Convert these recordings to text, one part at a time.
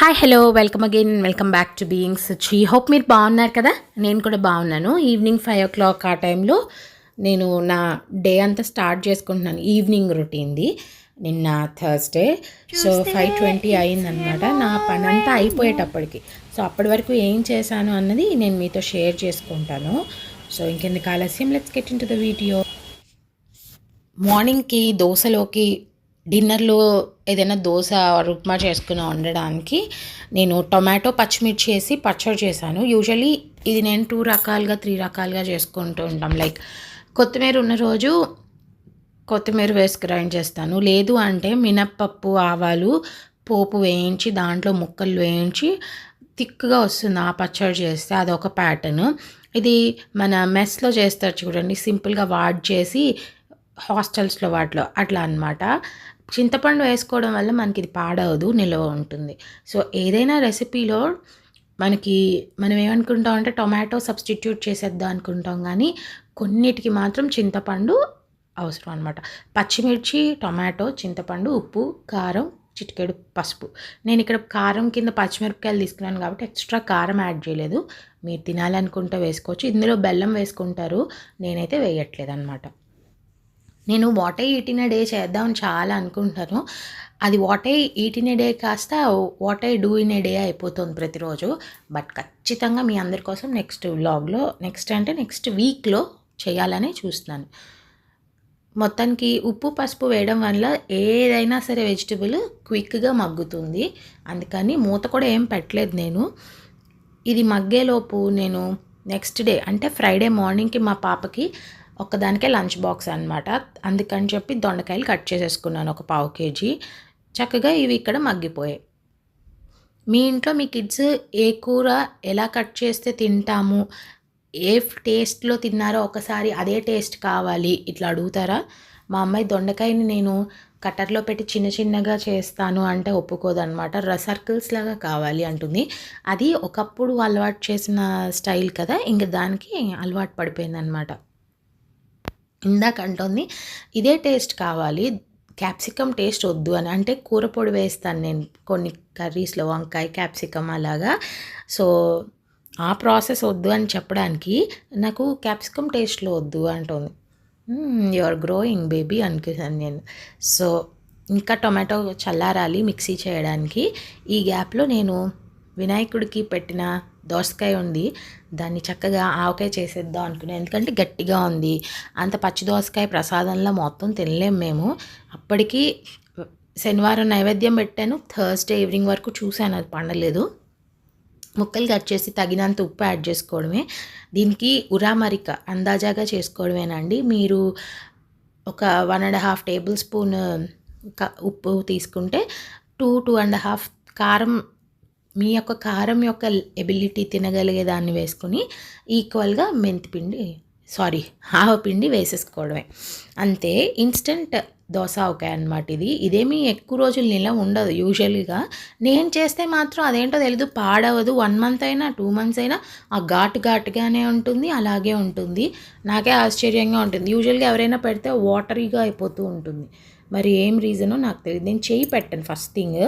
Hi hello welcome again welcome back to beings చీ hope మీరు బాగున్నారు కదా? నేను కూడా బాగున్నాను. ఈవినింగ్ ఫైవ్ ఓ క్లాక్ ఆ టైంలో నేను నా డే అంతా స్టార్ట్ చేసుకుంటున్నాను. ఈవినింగ్ రొటీన్ది నిన్న థర్స్డే సో ఫైవ్ ట్వంటీ అయిందనమాట నా పని అంతా అయిపోయేటప్పటికి. సో అప్పటి వరకు ఏం చేశాను అన్నది నేను మీతో షేర్ చేసుకుంటాను. సో ఇంకెందుకు ఆలస్యం? Let's get into the video మార్నింగ్కి దోశలోకి డిన్నర్లో ఏదైనా దోశ ఉప్మా చేసుకుని వండడానికి నేను టొమాటో పచ్చిమిర్చి వేసి పచ్చడి చేశాను. యూజువలీ ఇది నేను టూ రకాలుగా త్రీ రకాలుగా చేసుకుంటూ ఉంటాం. లైక్ కొత్తిమీర ఉన్న రోజు కొత్తిమీర వేసి గ్రైండ్ చేస్తాను. లేదు అంటే మినప్పప్పు ఆవాలు పోపు వేయించి దాంట్లో ముక్కలు వేయించి థిక్గా వస్తుంది ఆ పచ్చడి చేస్తే అదొక ప్యాటర్న్. ఇది మన మెస్లో చేస్తారు చూడండి. సింపుల్గా వాడ్ చేసి హాస్టల్స్లో వాటిలో అట్లా అన్నమాట. చింతపండు వేసుకోవడం వల్ల మనకి ఇది పాడవదు నిల్వ ఉంటుంది. సో ఏదైనా రెసిపీలో మనకి మనం ఏమనుకుంటాం అంటే టొమాటో సబ్స్టిట్యూట్ చేసేద్దాం అనుకుంటాం కానీ కొన్నిటికి మాత్రం చింతపండు అవసరం అనమాట పచ్చిమిర్చి టొమాటో చింతపండు ఉప్పు కారం చిటికెడు పసుపు. నేను ఇక్కడ కారం కింద పచ్చిమిరపకాయలు తీసుకున్నాను కాబట్టి ఎక్స్ట్రా కారం యాడ్ చేయలేదు. మీరు తినాలనుకుంటే వేసుకోవచ్చు. ఇందులో బెల్లం వేసుకుంటారు. నేనైతే వేయట్లేదు అనమాట నేను వాటే ఈటిన డే చేద్దామని చాలా అనుకుంటాను. అది what I eat in a day కాస్త what I do in day అయిపోతుంది ప్రతిరోజు. బట్ ఖచ్చితంగా మీ అందరి కోసం నెక్స్ట్ వ్లాగ్లో నెక్స్ట్ అంటే నెక్స్ట్ వీక్లో చేయాలని చూస్తున్నాను. మొత్తానికి ఉప్పు పసుపు వేయడం వల్ల ఏదైనా సరే వెజిటబుల్ క్విక్గా మగ్గుతుంది. అందుకని మూత కూడా ఏం పెట్టలేదు నేను. ఇది మగ్గేలోపు నేను నెక్స్ట్ డే అంటే ఫ్రైడే మార్నింగ్కి మా పాపకి ఒక్కదానికే లంచ్ బాక్స్ అనమాట అందుకని చెప్పి దొండకాయలు కట్ చేసేసుకున్నాను ఒక పావు కేజీ. చక్కగా ఇవి ఇక్కడ మగ్గిపోయాయి. మీ ఇంట్లో మీ కిడ్స్ ఏ కూర ఎలా కట్ చేస్తే తింటాము? ఏ టేస్ట్లో తిన్నారో ఒకసారి అదే టేస్ట్ కావాలి. ఇట్లా అడుగుతారా? మా అమ్మాయి దొండకాయని నేను కట్టర్లో పెట్టి చిన్న చిన్నగా చేస్తాను అంటే ఒప్పుకోదనమాట సర్కిల్స్ లాగా కావాలి అంటుంది. అది ఒకప్పుడు అలవాటు చేసిన స్టైల్ కదా ఇంక దానికి అలవాటు పడిపోయిందనమాట ఇందాక అంటుంది ఇదే టేస్ట్ కావాలి క్యాప్సికమ్ టేస్ట్ వద్దు అని. అంటే కూర పొడి వేస్తాను నేను కొన్ని కర్రీస్లో వంకాయ క్యాప్సికమ్ అలాగా. సో ఆ ప్రాసెస్ వద్దు అని చెప్పడానికి నాకు క్యాప్సికమ్ టేస్ట్లో వద్దు అంటుంది. యు ఆర్ గ్రోయింగ్ బేబీ అనుకున్నాను నేను. సో ఇంకా టొమాటో చల్లారాలి మిక్సీ చేయడానికి. ఈ గ్యాప్లో నేను వినాయకుడికి పెట్టిన దోసకాయ ఉంది. దాన్ని చక్కగా ఆవకాయ చేసేద్దాం అనుకున్నాను ఎందుకంటే గట్టిగా ఉంది. అంత పచ్చి దోసకాయ ప్రసాదంలో మొత్తం తినలేం మేము. అప్పటికి శనివారం నైవేద్యం పెట్టాను. థర్స్డే ఈవినింగ్ వరకు చూశాను అది పండలేదు. ముక్కలు కట్ చేసి తగినంత ఉప్పు యాడ్ చేసుకోవడమే. దీనికి ఉరామరిక అందాజాగా చేసుకోవడమేనండి. మీరు ఒక one and half tablespoon ఉప్పు తీసుకుంటే టూ టూ అండ్ హాఫ్ కారం మీ యొక్క కారం యొక్క ఎబిలిటీ తినగలిగే దాన్ని వేసుకొని ఈక్వల్గా మెంతిపిండి సారీ ఆవపిండి వేసేసుకోవడమే. అంతే ఇన్స్టెంట్ దోశ ఒకే అనమాట ఇది. ఇదేమీ ఎక్కువ రోజులు నిల ఉండదు. యూజువల్గా నేను చేస్తే మాత్రం అదేంటో తెలీదు. పాడవదు. వన్ మంత్ అయినా టూ మంత్స్ అయినా ఆ ఘాటు ఘాటుగానే ఉంటుంది అలాగే ఉంటుంది. నాకే ఆశ్చర్యంగా ఉంటుంది. యూజువల్గా ఎవరైనా పెడితే వాటరీగా అయిపోతూ ఉంటుంది. మరి ఏం రీజనో నాకు తెలియదు నేను చేయి పెట్టాను ఫస్ట్ థింగ్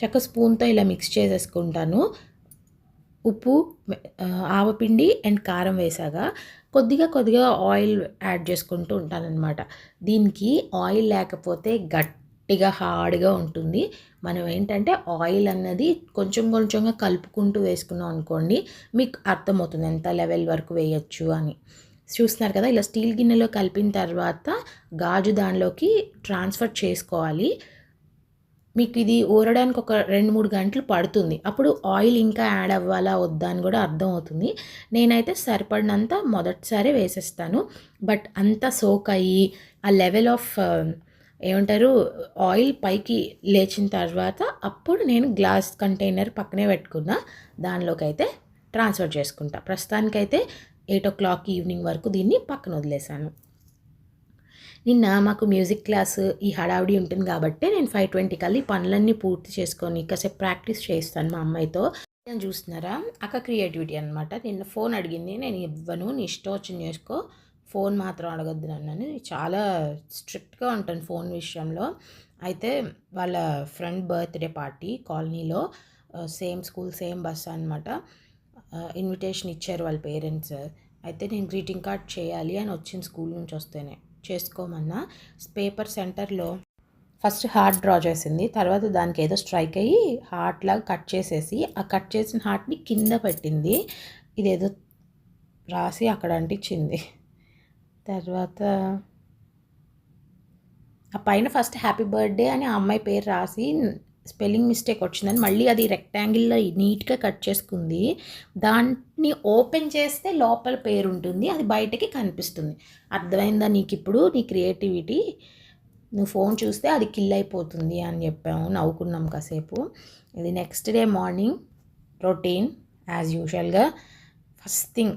చక్క స్పూన్తో ఇలా మిక్స్ చేసేసుకుంటాను. ఉప్పు ఆవపిండి అండ్ కారం వేసాగా. కొద్దిగా కొద్దిగా ఆయిల్ యాడ్ చేసుకుంటూ ఉంటానన్నమాట. దీనికి ఆయిల్ లేకపోతే గట్టిగా హార్డ్గా ఉంటుంది. మనం ఏంటంటే ఆయిల్ అన్నది కొంచెం కొంచెంగా కలుపుకుంటూ వేసుకున్నాం అనుకోండి మీకు అర్థమవుతుంది ఎంత లెవెల్ వరకు వేయచ్చు అని. చూస్తున్నారు కదా ఇలా స్టీల్ గిన్నెలో కలిపిన తర్వాత గాజు దానిలోకి ట్రాన్స్ఫర్ చేసుకోవాలి. మీకు ఇది ఊరడానికి ఒక రెండు మూడు గంటలు పడుతుంది. అప్పుడు ఆయిల్ ఇంకా యాడ్ అవ్వాలా వద్దా అని కూడా అర్థం అవుతుంది. నేనైతే సరిపడినంత మొదటిసారి వేసేస్తాను. బట్ అంత సోక్ అయ్యి ఆ లెవెల్ ఆఫ్ ఏమంటారు ఆయిల్ పైకి లేచిన తర్వాత అప్పుడు నేను గ్లాస్ కంటైనర్ పక్కనే పెట్టుకున్న దానిలోకి అయితే ట్రాన్స్ఫర్ చేసుకుంటా. ప్రస్తుతానికైతే ఎయిట్ ఓ క్లాక్ ఈవినింగ్ వరకు దీన్ని పక్కన వదిలేశాను. నిన్న మాకు మ్యూజిక్ క్లాస్ ఈ హడావిడి ఉంటుంది కాబట్టి నేను ఫైవ్ ట్వంటీ కల్లా పనులన్నీ పూర్తి చేసుకొని కాసేపు ప్రాక్టీస్ చేస్తాను మా అమ్మాయితో. నేను చూస్తున్నారా? అక్క క్రియేటివిటీ అనమాట నిన్న ఫోన్ అడిగింది. నేను ఇవ్వను నీ ఇష్టం వచ్చింది చేసుకో. ఫోన్ మాత్రం అడగద్దు నన్ను చాలా స్ట్రిక్ట్గా ఉంటాను ఫోన్ విషయంలో. అయితే వాళ్ళ ఫ్రెండ్ బర్త్డే పార్టీ కాలనీలో సేమ్ స్కూల్ సేమ్ బస్ అనమాట ఇన్విటేషన్ ఇచ్చారు వాళ్ళ పేరెంట్స్ అయితే నేను గ్రీటింగ్ కార్డ్ చేయాలి అని వచ్చింది స్కూల్ నుంచి వస్తేనే. చేసుకోమన్నా. పేపర్ సెంటర్లో ఫస్ట్ హార్ట్ డ్రా చేసింది. తర్వాత దానికి ఏదో స్ట్రైక్ అయ్యి హార్ట్ లాగా కట్ చేసేసి ఆ కట్ చేసిన హార్ట్ని కింద పెట్టింది. ఇదేదో రాసి అక్కడ అంటించింది. తర్వాత ఆ పైన ఫస్ట్ హ్యాపీ బర్త్డే అని ఆ అమ్మాయి పేరు రాసి స్పెల్లింగ్ మిస్టేక్ వచ్చిందని మళ్ళీ అది రెక్టాంగిల్లో నీట్గా కట్ చేసుకుంది. దాన్ని ఓపెన్ చేస్తే లోపల పేరు ఉంటుంది అది బయటకి కనిపిస్తుంది. అర్థమైందా నీకు ఇప్పుడు? నీ క్రియేటివిటీ? నువ్వు ఫోన్ చూస్తే అది కిల్ అయిపోతుంది అని చెప్పాము నవ్వుకున్నాం కాసేపు. ఇది next day morning routine as యూజువల్గా. ఫస్ట్ థింగ్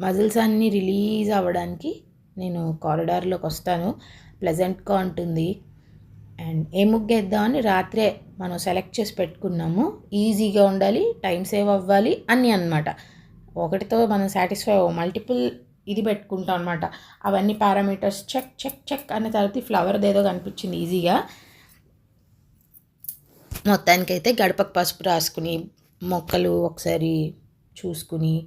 మజిల్స్ అన్నీ రిలీజ్ అవ్వడానికి నేను కారిడార్లోకి వస్తాను. ప్లెజెంట్గా ఉంటుంది. అండ్ ఏ ముగ్గేద్దామని రాత్రే మనం సెలెక్ట్ చేసి పెట్టుకున్నాము. ఈజీగా ఉండాలి టైం సేవ్ అవ్వాలి అన్నీ అనమాట ఒకటితో మనం సాటిస్ఫై మల్టిపుల్ ఇది పెట్టుకుంటాం అనమాట అవన్నీ పారామీటర్స్ చెక్ చెక్ చెక్ అనే తర్వాత ఫ్లవర్ ఏదో కనిపించింది ఈజీగా. మొత్తానికైతే గడపకు పసుపు రాసుకుని మొక్కలు ఒకసారి చూసుకుని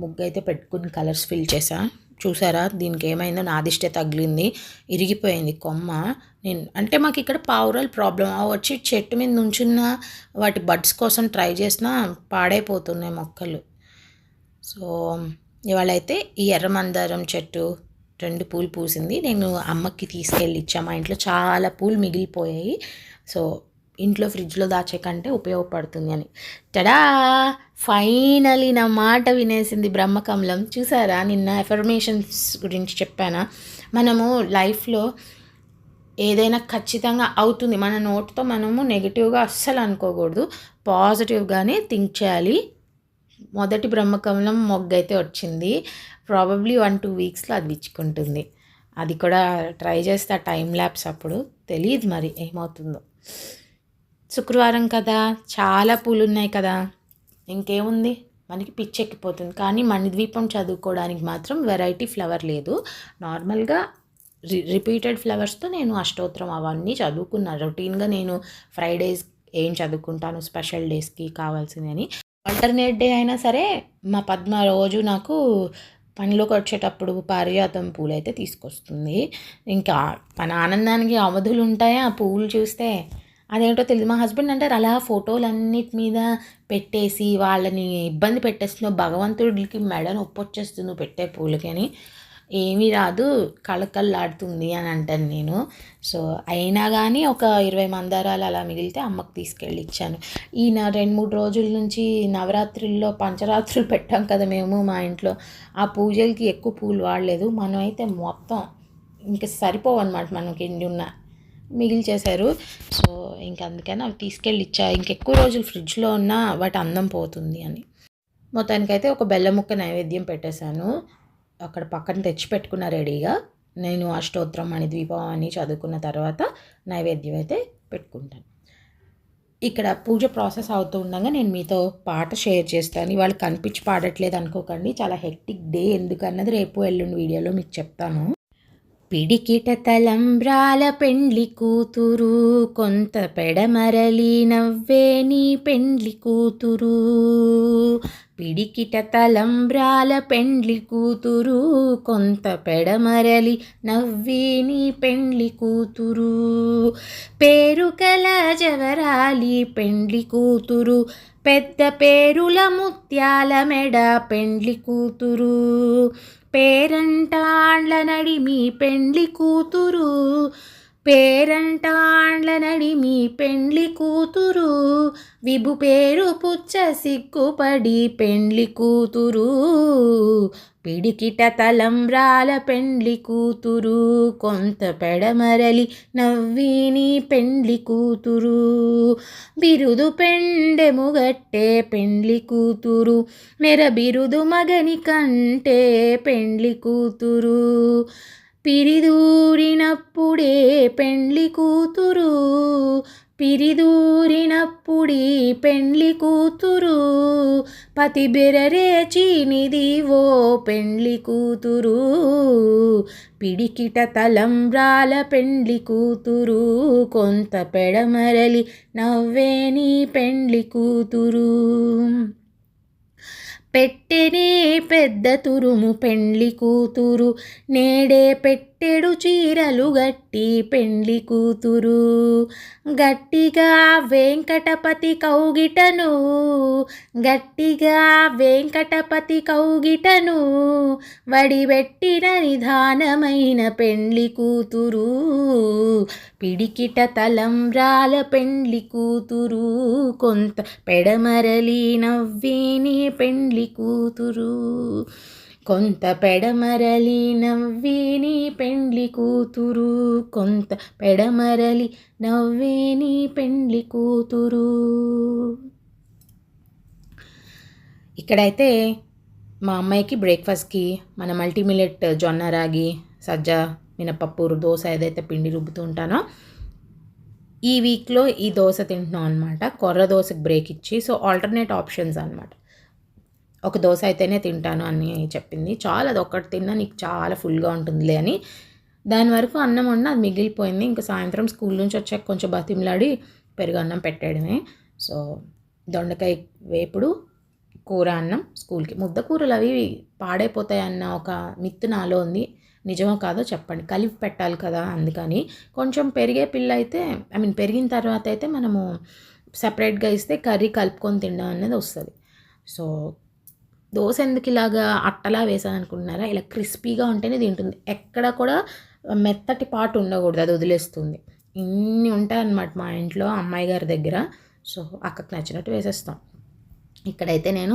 ముగ్గు అయితే పెట్టుకుని కలర్స్ ఫిల్ చేసా. చూసారా? దీనికి ఏమైందో నాదిష్టే తగిలింది ఇరిగిపోయింది కొమ్మ. నేను అంటే మాకు ఇక్కడ పావురాలు ప్రాబ్లం వచ్చి చెట్టు మీద నుంచున్న వాటి బడ్స్ కోసం ట్రై చేసినా పాడైపోతున్నాయి మొక్కలు. సో ఇవాళ అయితే ఈ ఎర్ర మందారం చెట్టు రెండు పూలు పూసింది. నేను అమ్మకి తీసుకెళ్ళి ఇచ్చా. మా ఇంట్లో చాలా పూలు మిగిలిపోయాయి. సో ఇంట్లో ఫ్రిడ్జ్లో దాచే కంటే ఉపయోగపడుతుంది అని. టడా! ఫైనలీ నా మాట వినేసింది బ్రహ్మకమలం. చూసారా? నిన్న ఎఫర్మేషన్స్ గురించి చెప్పానా? మనము లైఫ్లో ఏదైనా ఖచ్చితంగా అవుతుంది. మన నోట్తో మనము నెగిటివ్గా అస్సలు అనుకోకూడదు. పాజిటివ్గానే థింక్ చేయాలి. మొదటి బ్రహ్మకమలం మొగ్గైతే వచ్చింది. ప్రాబబ్లీ వన్ టూ వీక్స్లో అది విచ్చుకుంటుంది. అది కూడా ట్రై చేస్తే. ఆ టైం ల్యాబ్స్ అప్పుడు. తెలియదు మరి ఏమవుతుందో. శుక్రవారం కదా చాలా పూలు ఉన్నాయి కదా. ఇంకేముంది? మనకి పిచ్చెక్కిపోతుంది కానీ మణిద్వీపం చదువుకోవడానికి మాత్రం వెరైటీ ఫ్లవర్ లేదు. నార్మల్గా రి రిపీటెడ్ ఫ్లవర్స్తో నేను అష్టోత్తరం అవన్నీ చదువుకున్నాను. రొటీన్గా నేను ఫ్రైడేస్ ఏం చదువుకుంటాను? స్పెషల్ డేస్కి కావాల్సిందని. ఆల్టర్నేట్ డే అయినా సరే మా పద్మ రోజు నాకు పనిలోకి వచ్చేటప్పుడు పారిజాతం పూలు అయితే తీసుకొస్తుంది. ఇంకా మన ఆనందానికి అవధులు ఉంటాయా ఆ పువ్వులు చూస్తే? అదేంటో తెలియదు మా హస్బెండ్ అంటారు అలా ఫోటోలు అన్నిటి మీద పెట్టేసి వాళ్ళని ఇబ్బంది పెట్టేస్తున్నావు భగవంతుడికి మెడ నొప్పి వచ్చేస్తుంది నువ్వు పెట్టే పూలకి అని. ఏమీ రాదు కళకళలాడుతుంది అని అంటాను నేను. సో అయినా కానీ ఒక ఇరవై మందారాలు అలా మిగిలితే అమ్మకు తీసుకెళ్ళి ఇచ్చాను. ఈయన రెండు మూడు రోజుల నుంచి నవరాత్రుల్లో పంచరాత్రులు పెట్టాం కదా మేము మా ఇంట్లో. ఆ పూజలకి ఎక్కువ పూలు వాడలేదు. మనం అయితే మొత్తం ఇంకా సరిపోవన్నమాట మనకి ఎన్ని ఉన్న మిగిల్చేశారు. సో ఇంక అందుకని అవి తీసుకెళ్ళి ఇచ్చా ఇంకెక్కువ రోజులు ఫ్రిడ్జ్లో ఉన్న వాటి అందం పోతుంది అని. మొత్తానికైతే ఒక బెల్లం ముక్క నైవేద్యం పెట్టేశాను. అక్కడ పక్కన తెచ్చి పెట్టుకున్న రెడీగా నేను అష్టోత్తరం అని ద్వీపం అని చదువుకున్న తర్వాత నైవేద్యం అయితే పెట్టుకుంటాను. ఇక్కడ పూజ ప్రాసెస్ అవుతూ ఉండగా నేను మీతో పాట షేర్ చేస్తాను. ఇవాళ కనిపించి పాడట్లేదు అనుకోకండి. చాలా హెక్టిక్ డే. ఎందుకన్నది రేపు ఎల్లుండి వీడియోలో మీకు చెప్తాను. పిడికిట తలంబ్రాల పెండ్లి కూతురు కొంత పెడమరలి నవ్వే నీ పెండ్లి కూతురు. పిడికిట తలంబ్రాల పెండ్లి కూతురు కొంత పెడమరలి నవ్వే నీ పెండ్లి కూతురు. పేరు కల జవరాలి పెండ్లి కూతురు పెద్ద పేరుల ముత్యాల మెడ పెండ్లి కూతురు. పేరంటాండ్ల నడిమి పెండ్లి కూతురు. పేరంటాండ్ల నడిమి పెండ్లి కూతురు. విభు పేరు పుచ్చ సిగ్గుపడి పెండ్లి కూతురు. పిడికిట తలంబ్రాల పెండ్లి కూతురు. కొంత పెడమరలి నవ్విని పెండ్లి కూతురు. బిరుదు పెండెముగట్టే పెండ్లి కూతురు. నెర బిరుదు మగని కంటే పెండ్లి కూతురు. పిరిదూరినప్పుడే పెండ్లి కూతురు పిరిదూరినప్పుడి పెండ్లి కూతురు. పతి బెరరేచినిది ఓ పెండ్లి కూతురు పిడికిట తలంబ్రాల పెండ్లి కూతురు. కొంత పెడమరలి నవ్వేని పెండ్లి కూతురు. పెట్టెనే పెద్ద తురుము పెండ్లి కూతురు నేడే పెట్టెడు చీరలు గట్టి పెండ్లి కూతురు. గట్టిగా వెంకటపతి కౌగిటను. గట్టిగా వెంకటపతి కౌగిటను. వడిబెట్టిన నిధానమైన పెండ్లి కూతురు. పిడికిట తలంబ్రాల పెండ్లి కూతురు. కొంత పెడమరలి నవ్వేనే పెండ్లి కూతురు. కొంత పెడమరలి నవ్వేని పెండ్లి కూతురు కొంత పెడమరలి నవ్వేని పెండ్లి కూతురు. ఇక్కడైతే మా అమ్మాయికి బ్రేక్ఫాస్ట్కి మన మల్టీమిలెట్ జొన్న రాగి సజ్జ మినపప్పు దోశ ఏదైతే పిండి రుబ్బుతూ ఉంటానో ఈ వీక్లో ఈ దోశ తింటున్నాం అనమాట కొర్ర దోశకి బ్రేక్ ఇచ్చి సో ఆల్టర్నేట్ ఆప్షన్స్ అనమాట ఒక దోశ అయితేనే తింటాను అని చెప్పింది. చాలా అది ఒక్కటి తిన్నా నీకు చాలా ఫుల్గా ఉంటుందిలే అని. దాని వరకు అన్నం వండిన అది మిగిలిపోయింది. ఇంకా సాయంత్రం స్కూల్ నుంచి వచ్చాక కొంచెం బతిమలాడి పెరుగు అన్నం పెట్టేయడమే. సో దొండకాయ వేపుడు కూర అన్నం స్కూల్కి. ముద్ద కూరలు అవి పాడైపోతాయి అన్న ఒక మిత్తు నాలో ఉంది. నిజమో కాదో చెప్పండి. కలిపి పెట్టాలి కదా అందుకని. కొంచెం పెరిగే పిల్ల అయితే ఐ మీన్ పెరిగిన తర్వాత అయితే మనము సపరేట్గా ఇస్తే కర్రీ కలుపుకొని తినడం అనేది వస్తుంది. సో దోశ ఎందుకు ఇలాగా అట్టలా వేసాను అనుకుంటున్నారా ఇలా క్రిస్పీగా ఉంటేనే తింటుంది. ఎక్కడ కూడా మెత్తటి పాటు ఉండకూడదు అది వదిలేస్తుంది. ఇన్ని ఉంటాయన్నమాట మా ఇంట్లో అమ్మాయి గారి దగ్గర. సో అక్కకు నచ్చినట్టు వేసేస్తాం. ఇక్కడైతే నేను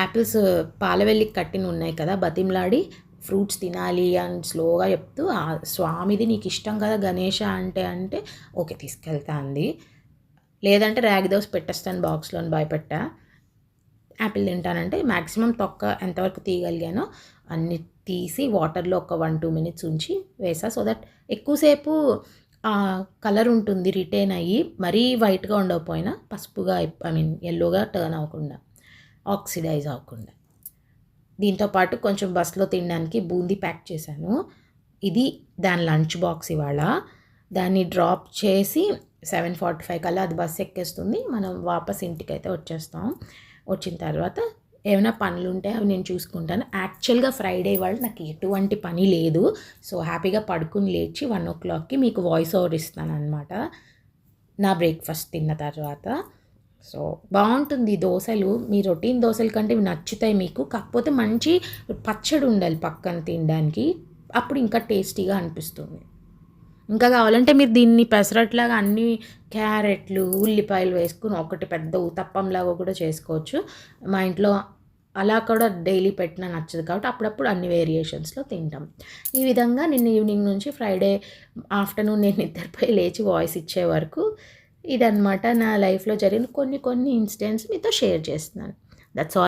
యాపిల్స్ పాలవెల్లికి కట్టిన ఉన్నాయి కదా బతిమ్లాడి ఫ్రూట్స్ తినాలి అని స్లోగా చెప్తూ ఆ స్వామిది నీకు ఇష్టం కదా గణేష అంటే అంటే ఓకే తీసుకెళ్తా అంది. లేదంటే ర్యాగ్ దోస్ పెట్టేస్తాను బాక్స్లో భయపెట్టా. యాపిల్ తింటానంటే మ్యాక్సిమం తొక్క ఎంతవరకు తీయగలిగానో అన్ని తీసి వాటర్లో ఒక వన్ టూ మినిట్స్ ఉంచి వేసా. సో దట్ ఎక్కువసేపు కలర్ ఉంటుంది రిటైన్ అయ్యి మరీ వైట్గా ఉండకపోయినా పసుపుగా ఐ మీన్ ఎల్లోగా టర్న్ అవ్వకుండా ఆక్సిడైజ్ అవ్వకుండా. దీంతోపాటు కొంచెం బస్సులో తినడానికి బూందీ ప్యాక్ చేశాను. ఇది దాని లంచ్ బాక్స్ ఇవాళ. దాన్ని డ్రాప్ చేసి సెవెన్ ఫార్టీ ఫైవ్ కల్లా అది బస్సు ఎక్కేస్తుంది. మనం వాపస్ ఇంటికి అయితే వచ్చేస్తాం. వచ్చిన తర్వాత ఏమైనా పనులు ఉంటే అవి నేను చూసుకుంటాను. యాక్చువల్గా ఫ్రైడే వాళ్ళు నాకు ఎటువంటి పని లేదు. సో హ్యాపీగా పడుకుని లేచి వన్ ఓ క్లాక్కి మీకు వాయిస్ ఓవర్ ఇస్తాను అనమాట నా బ్రేక్ఫాస్ట్ తిన్న తర్వాత. సో బాగుంటుంది దోశలు. మీ రొటీన్ దోశల కంటే ఇవి నచ్చుతాయి మీకు. కాకపోతే మంచి పచ్చడి ఉండాలి పక్కన తినడానికి. అప్పుడు ఇంకా టేస్టీగా అనిపిస్తుంది. ఇంకా కావాలంటే మీరు దీన్ని పెసరట్లాగా అన్ని క్యారెట్లు ఉల్లిపాయలు వేసుకుని ఒకటి పెద్ద ఉతప్పంలాగా కూడా చేసుకోవచ్చు. మా ఇంట్లో అలా కూడా డైలీ పెట్టినా నచ్చదు కాబట్టి అప్పుడప్పుడు అన్ని వేరియేషన్స్లో తింటాం. ఈ విధంగా నిన్న ఈవినింగ్ నుంచి ఫ్రైడే ఆఫ్టర్నూన్ నేను ఇద్దరిపై లేచి వాయిస్ ఇచ్చే వరకు ఇదనమాట నా లైఫ్లో జరిగిన కొన్ని కొన్ని ఇన్సిడెంట్స్ మీతో షేర్ చేస్తున్నాను. That's all